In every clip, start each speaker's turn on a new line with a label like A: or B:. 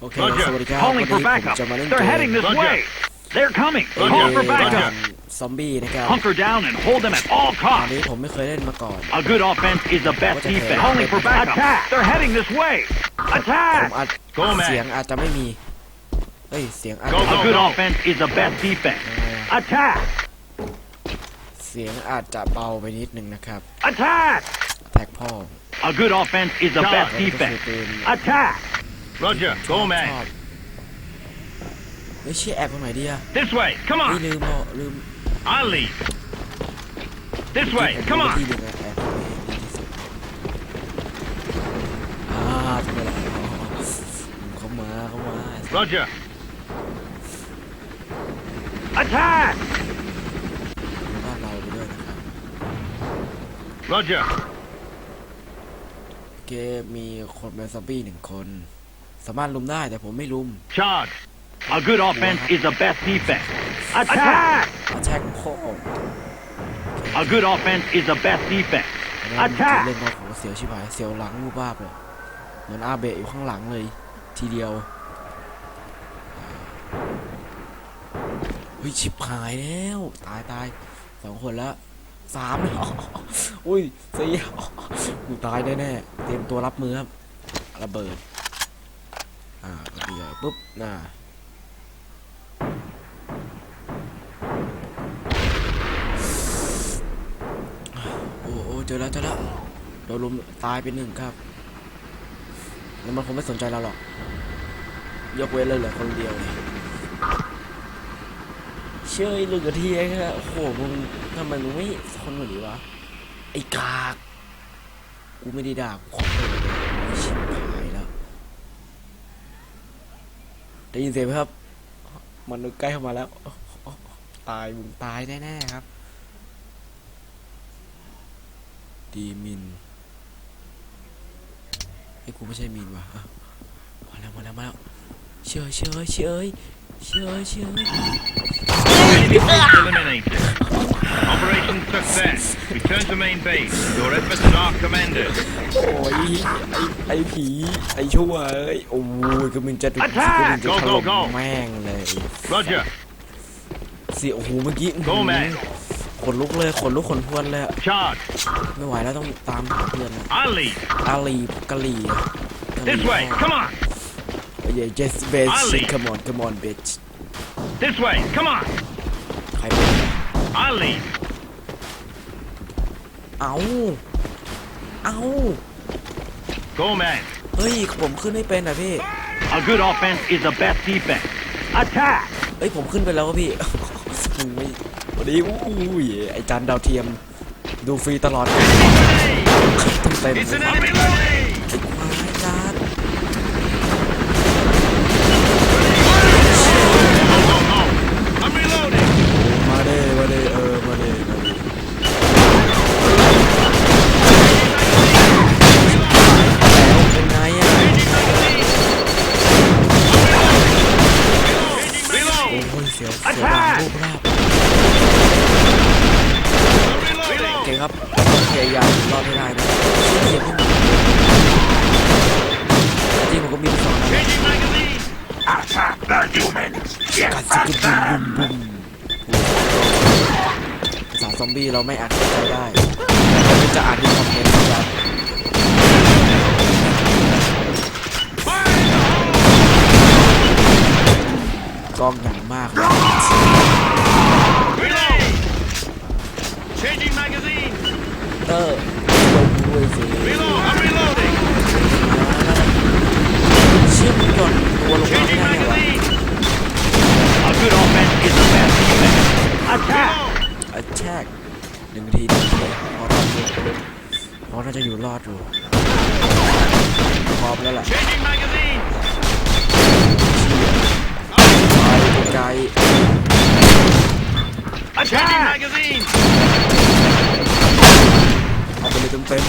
A: โอเค
B: Roger.
A: สวัสดีครับ
C: Calling
A: วัน
C: for
A: นี้ผม
C: backup.
A: จะมาเล่นเก
C: They're
A: ม
C: heading this
B: Roger.
C: way. They're coming.
A: เอ่อ
C: Call for
A: เก
C: backup.
A: มซอมบี้นะครับ
C: Hunker down and hold them at all
A: อัน
C: costs.
A: นี้ผมไม่เคยเล่นมาก่อน
C: A good offense is the best
A: What the
C: defense.
A: hell?
C: Calling for backup. Attack. They're heading this way.
A: ผม
C: Attack.
A: อาจ
B: Go, man.
A: เสียงอาจจะไม่มี เฮ้ย เสียงอาจ
B: Go,
A: จะ
B: go,
C: A good
B: go.
C: offense is the best defense. Attack.
A: เสียงอาจจะเบาไปนิดนึงนะครับ
C: Attack.
A: แท็กพ่อ
C: A good offense is the
B: Charge.
C: best
A: แล้วก็คือ
C: defense.
A: ปืน
C: Attack.
B: Roger.
A: ชอบ
B: Go, man.
A: ชอบเฮ้ยเชี่ยแอบตรงไหนดีอะ
B: This way. Come
A: เฮ้ย
B: on.
A: ลืมอะลืม
B: I'll lead. This
A: แอ
B: way.
A: บ
B: Come
A: ไว้
B: on.
A: ที่หนึ่งอะแอบไว้ดีที่สุดอ่าทำไมล่ะอ๋อเข้ามาเข้ามา
B: Roger.
C: Attack.
A: บ้านเราไปด้วยนะครับ
B: Roger.
A: เกมมีคนเป็นซอมบี้หนึ่งคน สามารถลุมได้แต่ผมไม่ลุม
B: Charge.
C: A good offense is the best defense. Attack.
A: อาแท็กพ่อ
C: A good offense is the best defense.
A: อันนั้น
C: Attack
A: เล่นมาโหเสียวชิบหายเสียวหลังรูปบ้าบเลยเหมือนอาเบะอยู่ข้างหลังเลย ทีเดียวเฮ้ยชิบหายแล้วตายตายสองคนแล้วสามแล้วอุ้ยสี่กูตายแน่ๆเตรียมตัวรับมือครับระเบิด อ่าก็ดีเลยปุ๊บน่าโอ้โอ้เจอแล้วเจอแล้วโดนลุมตายไปหนึ่งครับแล้วมันคงไม่สนใจเราหรอก ยกเว้นเลยเหลือคนเดียวเลยเชื่อเหลือทีเองอะโอ้โหมึงทำไมมึงไม่คนกว่านี้วะไอ้กาก กูไม่ได้ด่ากูขอโทษเลย ได้ยินเสียงไหมครับ มันนึกใกล้เข้ามาแล้ว ตายมึงตายแน่ๆครับ ดีมินไอ้กูไม่ใช่มินว่ะมาแล้วมาแล้วมาแล้วเชยเชยเชยเชยเชย
B: Enemy force eliminated. Operation success. Return to main base. Your efforts are commended.
A: โอ้ยไอ้ไอ้ผีไอ้ชั่วเอ้ยโอ้ยก็มึงจะก็มึงจะ
C: Attack!
A: ถ
B: Go,
A: ล่
B: go,
A: ม
B: go!
A: แม่งเลย
B: Roger.
A: เสียโอ้โหเมื่อกี้
B: Go, man.
A: ขนลุกเลยขนลุกขนพรวนเลยอะ
B: Charge.
A: ไม่ไหวแล้วต้องตามหาเพื่อนนะ
B: I'll lead.
A: อาลีกะลีอะกะลี
B: This way. Come on.
A: เย้ yes bitch
B: Ali.
A: come on come on bitch
B: This way. Come on.
A: ใครเป็น
B: I'll lead.
A: เอาเอา
B: Go, man.
A: เฮ้ยผมขึ้นไม่เป็นอะพี่
C: A good offense is the best defense. Attack.
A: เอ้ยผมขึ้นไปแล้วอะพี่ มึงไม่พอดีอู้ยไอจานดาวเทียม ดูฟรีตลอดเต็มเต็ม
B: It's
A: เลย
B: an enemy loading.
A: กัดจิกบุมบุมบุมภาษาซอมบี้เราไม่อาจเข้าใจได้เราไม่จะอ่านที่คอมเมนต์นะครับกล้องหนังมากเลย
B: Reload. Changing magazine.
A: เตอร์ลงด้วยสิ
B: Reload.
A: ชื่อมหย่อนตัวลงมาไม่
B: Changing
A: ได้เหรอวะ
B: magazine.
C: A good offense is the best defense. Attack.
B: Reload.
A: attack หนึ่งนาทีหนึ่งนาทีพอรอดอยู่พอน่าจะอยู่รอดอยู่พร้อมแล้วแหละ
B: Changing magazine.
A: ไปไกล
B: Changing
C: Attack.
B: magazine.
A: เอาไปเลยเต็มเต็ม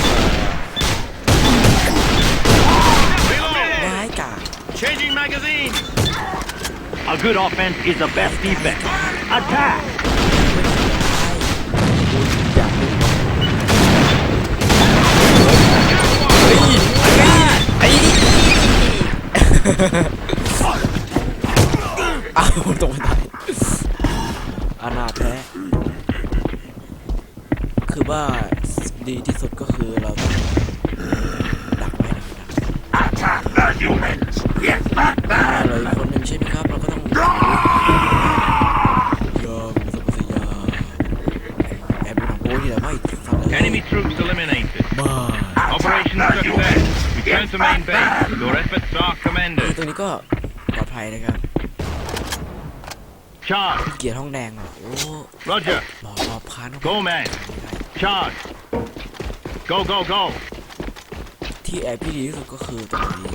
B: Reload.
A: ร้ายกา
B: Changing magazine.
C: A good offense is the best defense. Attack.
A: อากดูเฮ้ยไอ้ไอ้ตกบันไดอนาแท้ คือว่าดีที่สุดก็คือเราต้องดักไว้ดักดัก
D: Attack the humans! Get back
A: อ่า
D: there!
A: เหลยอีกคนหนึ่งใช่ไหมครับ เราก็ต้องยอมสัพพยาแอบดูหนังโป๊ที่ไหนไม่ฟังเลย
B: Enemy troops eliminated.
A: บ้า
B: Operation success. Return to main base. Your efforts are
A: นี่
B: commended.
A: ตัวนี้ก็ปลอดภัยนะครับ
B: Charge.
A: เกียร์ห้องแดงอะโอ้
B: Roger.
A: หมอหมอพานเข้าไป
B: Go, man. Charge. Go, go, go.
A: ที่แอบที่ดีที่สุดก็คือตรงนี้